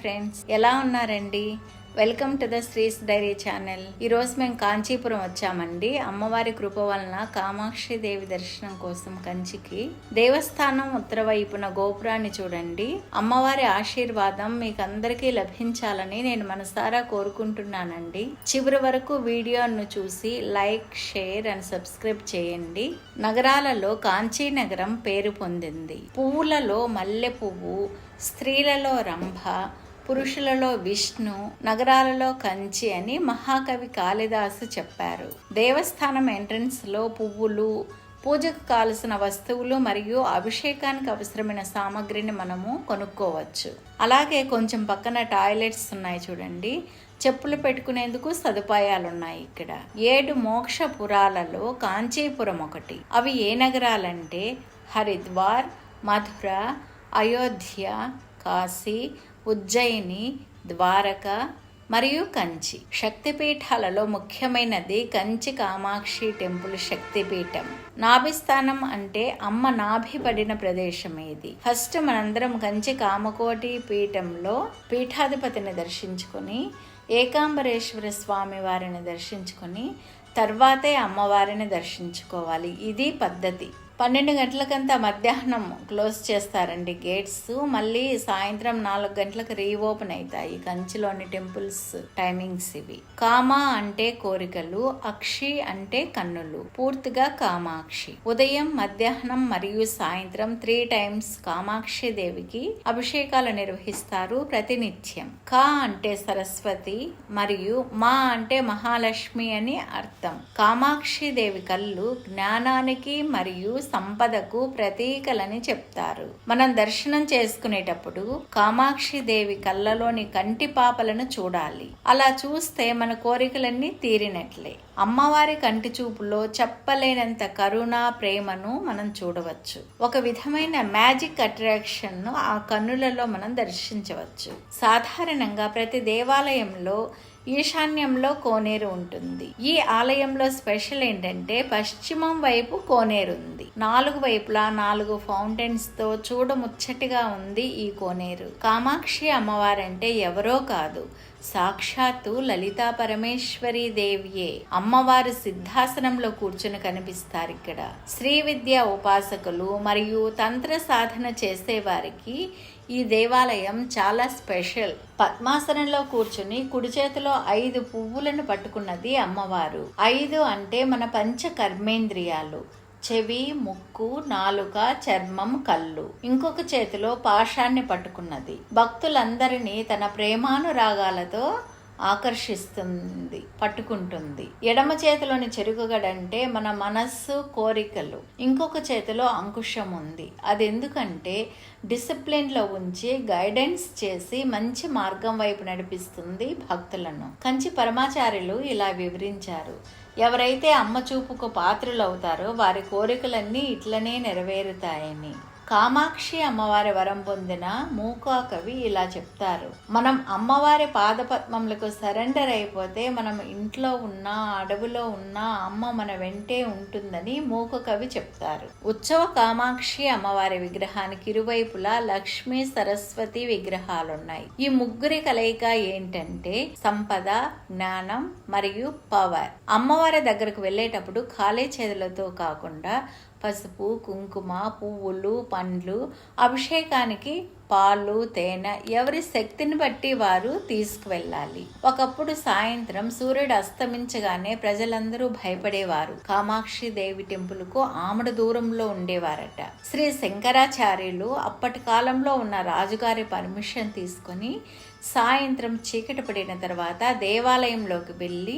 Friends ఎలా ఉన్నారండి? Welcome to the Sree's diary channel. ఈరోజు మేము కాంచీపురం వచ్చామండి. అమ్మవారి కృప వలన కామాక్షి దేవి దర్శనం కోసం కంచికి. దేవస్థానం ఉత్తర వైపున గోపురాన్ని చూడండి. అమ్మవారి ఆశీర్వాదం మీకు అందరికీ లభించాలని నేను మనసారా కోరుకుంటున్నానండి. చివరి వరకు వీడియోను చూసి లైక్ షేర్ అండ్ సబ్స్క్రైబ్ చేయండి. నగరాలలో కాంచీ నగరం పేరు పొందింది. పువ్వులలో మల్లె పువ్వు స్త్రీలలో రంభ పురుషులలో విష్ణు నగరాలలో కంచి అని మహాకవి కాళిదాసు చెప్పారు. దేవస్థానం ఎంట్రన్స్లో పువ్వులు పూజకు కావలసిన వస్తువులు మరియు అభిషేకానికి అవసరమైన సామాగ్రిని మనము కొనుక్కోవచ్చు. అలాగే కొంచెం పక్కన టాయిలెట్స్ ఉన్నాయి చూడండి. చెప్పులు పెట్టుకునేందుకు సదుపాయాలు ఉన్నాయి ఇక్కడ. ఏడు మోక్షపురాలలో కాంచీపురం ఒకటి. అవి ఏ నగరాలంటే హరిద్వార్ మథుర అయోధ్య కాశీ ఉజ్జయిని ద్వారక మరియు కంచి. శక్తిపీఠాలలో ముఖ్యమైనది కంచి కామాక్షి టెంపుల్ శక్తిపీఠం. నాభిస్థానం అంటే అమ్మ నాభి పడిన ప్రదేశం ఇది ఫస్ట్ మనందరం కంచి కామకోటి పీఠంలో పీఠాధిపతిని దర్శించుకొని ఏకాంబరేశ్వర స్వామి వారిని దర్శించుకొని తర్వాతే అమ్మవారిని దర్శించుకోవాలి. ఇది పద్ధతి. పన్నెండు గంటలకంతా మధ్యాహ్నం క్లోజ్ చేస్తారండి గేట్స్. మళ్ళీ సాయంత్రం నాలుగు గంటలకు రీఓపెన్ అవుతాయి కంచిలోని టెంపుల్స్ టైమింగ్స్ ఇవి. కామ అంటే కోరికలు అక్షి అంటే కన్నులు. పూర్తిగా కామాక్షి. ఉదయం మధ్యాహ్నం మరియు సాయంత్రం త్రీ టైమ్స్ కామాక్షి దేవికి అభిషేకాలు నిర్వహిస్తారు ప్రతినిత్యం. కా అంటే సరస్వతి మరియు మా అంటే మహాలక్ష్మి అని అర్థం. కామాక్షి దేవి కళ్ళు జ్ఞానానికి మరియు సంపదకు ప్రతీకలని చెప్తారు. మనం దర్శనం చేసుకునేటప్పుడు కామాక్షి దేవి కళ్ళలోని కంటి పాపలను చూడాలి. అలా చూస్తే మన కోరికలన్నీ తీరినట్లే. అమ్మవారి కంటి చూపులో చెప్పలేనంత కరుణ ప్రేమను మనం చూడవచ్చు. ఒక విధమైన మ్యాజిక్ అట్రాక్షన్ను ఆ కన్నులలో మనం దర్శించవచ్చు. సాధారణంగా ప్రతి దేవాలయంలో ఈశాన్యంలో కోనేరు ఉంటుంది. ఈ ఆలయంలో స్పెషల్ ఏంటంటే పశ్చిమం వైపు కోనేరు ఉంది. నాలుగు వైపులా నాలుగు ఫౌంటైన్స్తో చూడముచ్చటిగా ఉంది ఈ కోనేరు. కామాక్షి అమ్మవారంటే ఎవరో కాదు. సాక్షాత్తు లలితా పరమేశ్వరీ దేవియే. అమ్మవారు సిద్ధాసనంలో కూర్చుని కనిపిస్తారు ఇక్కడ శ్రీ విద్య ఉపాసకులు మరియు తంత్ర సాధన చేసేవారికి ఈ దేవాలయం చాలా స్పెషల్. పద్మాసనంలో కూర్చుని కుడి చేతిలో ఐదు పువ్వులను పట్టుకున్నది అమ్మవారు. ఐదు అంటే మన పంచ కర్మేంద్రియాలు చెవి ముక్కు నాలుక చర్మం కళ్ళు. ఇంకొక చేతిలో పాషాన్ని పట్టుకున్నది. భక్తులందరినీ తన ప్రేమానురాగాలతో ఆకర్షిస్తుంది పట్టుకుంటుంది. ఎడమ చేతిలోని చెరుకుగడంటే మన మనస్సు కోరికలు. ఇంకొక చేతిలో అంకుశం ఉంది అది ఎందుకంటే డిసిప్లిన్లో ఉంచి గైడెన్స్ చేసి మంచి మార్గం వైపు నడిపిస్తుంది భక్తులను. కంచి పరమాచార్యులు ఇలా వివరించారు. ఎవరైతే అమ్మ చూపుకు పాత్రలు అవుతారో వారి కోరికలన్నీ ఇట్లనే నెరవేరుతాయని. కామాక్షి అమ్మవారి వరం పొందిన మూకా కవి ఇలా చెప్తారు. మనం అమ్మవారి పాదపద్మములకు సరెండర్ అయిపోతే మనం ఇంట్లో ఉన్నా అడవిలో ఉన్నా అమ్మ మన వెంటే ఉంటుందని మూక కవి చెప్తారు. ఉత్సవ కామాక్షి అమ్మవారి విగ్రహానికి ఇరువైపులా లక్ష్మీ సరస్వతి విగ్రహాలున్నాయి. ఈ ముగ్గురి కలయిక ఏంటంటే సంపద జ్ఞానం మరియు పవర్. అమ్మవారి దగ్గరకు వెళ్ళేటప్పుడు ఖాళీ చేతులతో కాకుండా పసుపు కుంకుమ పువ్వులు పండ్లు అభిషేకానికి పాలు తేనె ఎవరి శక్తిని బట్టి వారు తీసుకువెళ్ళాలి. ఒకప్పుడు సాయంత్రం సూర్యుడు అస్తమించగానే ప్రజలందరూ భయపడేవారు. కామాక్షి దేవి టెంపుల్కు ఆమడ దూరంలో ఉండేవారట. శ్రీ శంకరాచార్యులు అప్పటి కాలంలో ఉన్న రాజుగారి పర్మిషన్ తీసుకొని సాయంత్రం చీకటి పడిన తర్వాత దేవాలయంలోకి వెళ్ళి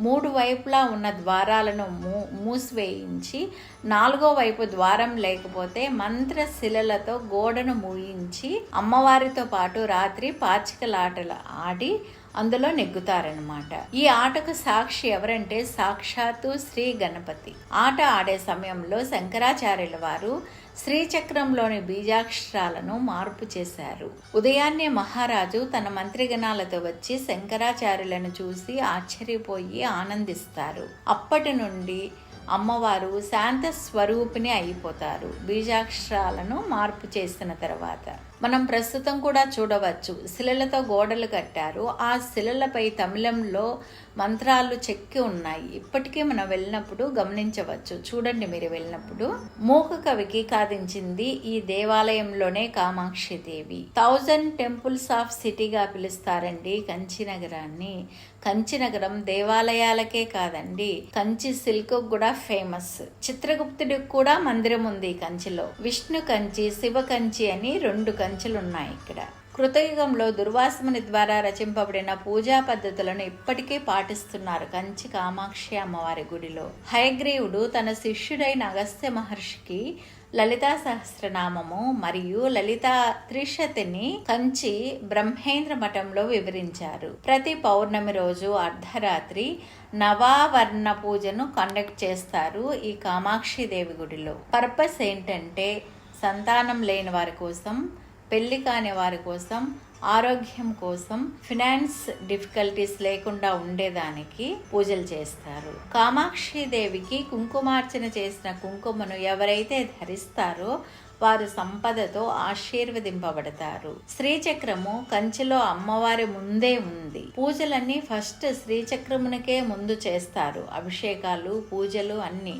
మూడు వైపులా ఉన్న ద్వారాలను మూ మూసివేయించి నాలుగో వైపు ద్వారం లేకపోతే మంత్రశిలలతో గోడను మూయించి అమ్మవారితో పాటు రాత్రి పాచికలాటలు ఆడి అందులో నెగ్గుతారనమాట ఈ ఆటకు సాక్షి ఎవరంటే సాక్షాత్తు శ్రీ గణపతి. ఆట ఆడే సమయంలో శంకరాచార్యుల వారు శ్రీచక్రంలోని బీజాక్షరాలను మార్పు చేశారు. ఉదయాన్నే మహారాజు తన మంత్రిగణాలతో వచ్చి శంకరాచార్యులను చూసి ఆశ్చర్యపోయి ఆనందిస్తారు. అప్పటి నుండి అమ్మవారు శాంత స్వరూపిణి అయిపోతారు. బీజాక్షరాలను మార్పు చేసిన తర్వాత. మనం ప్రస్తుతం కూడా చూడవచ్చు. శిలలతో గోడలు కట్టారు. ఆ శిలలపై తమిళంలో మంత్రాలు చెక్కి ఉన్నాయి. ఇప్పటికీ మనం వెళ్ళినప్పుడు గమనించవచ్చు. చూడండి మీరు వెళ్ళినప్పుడు. మూక కవికి కాదించింది ఈ దేవాలయంలోనే Kamakshi Devi. Thousand temples of సిటీగా పిలుస్తారండి కంచి నగరాన్ని. కంచి నగరం దేవాలయాలకే కాదండి. కంచి సిల్క్ కూడా ఫేమస్. చిత్రగుప్తుడికి కూడా మందిరం ఉంది కంచిలో. విష్ణు కంచి శివ కంచి అని రెండు కంచి ఉన్నాయి ఇక్కడ. కృతయుగంలో దుర్వాసముని ద్వారా రచింపబడిన పూజా పద్ధతులను ఇప్పటికీ పాటిస్తున్నారు కంచి కామాక్షి అమ్మవారి గుడిలో. హయగ్రీవుడు తన శిష్యుడైన అగస్త్య మహర్షికి లలితా సహస్రనామము మరియు లలితా త్రిశతిని కంచి బ్రహ్మేంద్ర మఠంలో వివరించారు. ప్రతి పౌర్ణమి రోజు అర్ధరాత్రి నవావర్ణ పూజను కండక్ట్ చేస్తారు ఈ కామాక్షి దేవి గుడిలో. పర్పస్ ఏంటంటే సంతానం లేని వారి కోసం పెళ్ళి కాని వారి కోసం ఆరోగ్యం కోసం ఫినాన్స్ డిఫికల్టీస్ లేకుండా ఉండేదానికి పూజలు చేస్తారు. కామాక్షి దేవికి కుంకుమార్చన చేసిన కుంకుమను ఎవరైతే ధరిస్తారో వారు సంపదతో ఆశీర్వదింపబడతారు. శ్రీచక్రము కంచిలో అమ్మవారి ముందే ఉంది. పూజలన్నీ ఫస్ట్ శ్రీచక్రమునకే ముందు చేస్తారు. అభిషేకాలు పూజలు అన్నీ.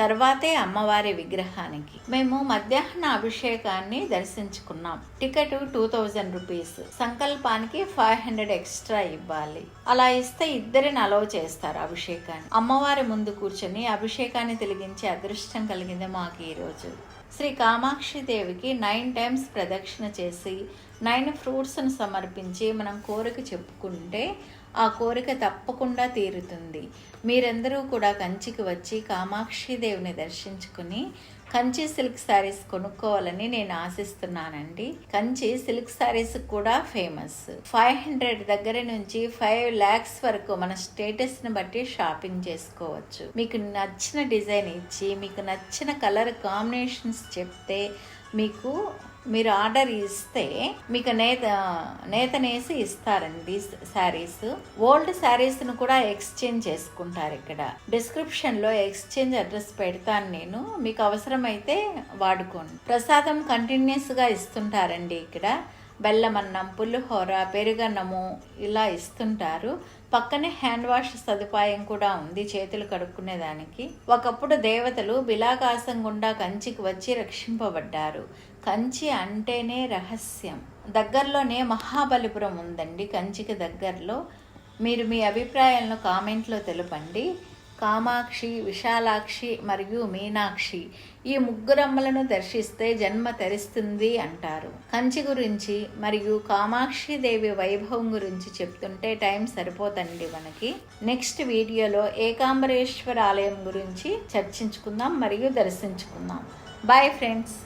తర్వాతే అమ్మవారి విగ్రహానికి. మేము మధ్యాహ్న అభిషేకాన్ని దర్శించుకున్నాం. Ticket two thousand rupees. సంకల్పానికి ఫైవ్ హండ్రెడ్ ఎక్స్ట్రా ఇవ్వాలి. అలా ఇస్తే ఇద్దరిని అలవ్ చేస్తారు అభిషేకాన్ని. అమ్మవారి ముందు కూర్చొని అభిషేకాన్ని తెలిగించే అదృష్టం కలిగింది మాకు ఈరోజు. శ్రీ కామాక్షి దేవికి నైన్ టైమ్స్ ప్రదక్షిణ చేసి నైన్ ఫ్రూట్స్ను సమర్పించి మనం కోరిక చెప్పుకుంటే ఆ కోరిక తప్పకుండా తీరుతుంది. మీరందరూ కూడా కంచికి వచ్చి కామాక్షిదేవిని దర్శించుకుని కంచి సిల్క్ శారీస్ కొనుక్కోవాలని నేను ఆశిస్తున్నానండి. కంచి సిల్క్ శారీస్ కూడా ఫేమస్. ఫైవ్ హండ్రెడ్ దగ్గర నుంచి ఫైవ్ ల్యాక్స్ వరకు మన స్టేటస్ని బట్టి షాపింగ్ చేసుకోవచ్చు. మీకు నచ్చిన డిజైన్ ఇచ్చి మీకు నచ్చిన కలర్ కాంబినేషన్స్ చెప్తే మీకు మీరు ఆర్డర్ ఇస్తే మీకు నేత నేతనేసి ఇస్తారండి శారీస్. ఓల్డ్ శారీస్ను కూడా ఎక్స్చేంజ్ చేసుకుంటారు ఇక్కడ. డిస్క్రిప్షన్లో ఎక్స్చేంజ్ అడ్రస్ పెడతాను నేను. మీకు అవసరమైతే వాడుకోండి. ప్రసాదం కంటిన్యూస్గా ఇస్తుంటారండి ఇక్కడ. బెల్లమన్నం పులిహోర పెరుగన్నము ఇలా ఇస్తుంటారు. పక్కనే హ్యాండ్ వాష్ సదుపాయం కూడా ఉంది చేతులు కడుక్కునేదానికి. ఒకప్పుడు దేవతలు బిలాకాశం గుండా కంచికి వచ్చి రక్షింపబడ్డారు. కంచి అంటేనే రహస్యం. దగ్గరలోనే మహాబలిపురం ఉందండి. కంచికి దగ్గరలో. మీరు మీ అభిప్రాయాలను కామెంట్లో తెలపండి. కామాక్షి విశాలాక్షి మరియు మీనాక్షి. ఈ ముగ్గురమ్మలను దర్శిస్తే జన్మ తెరిస్తుంది అంటారు. కంచి గురించి మరియు కామాక్షి దేవి వైభవం గురించి చెప్తుంటే టైం సరిపోతండి మనకి. నెక్స్ట్ వీడియోలో ఏకాంబరేశ్వర ఆలయం గురించి చర్చించుకుందాం మరియు దర్శించుకుందాం. Bye friends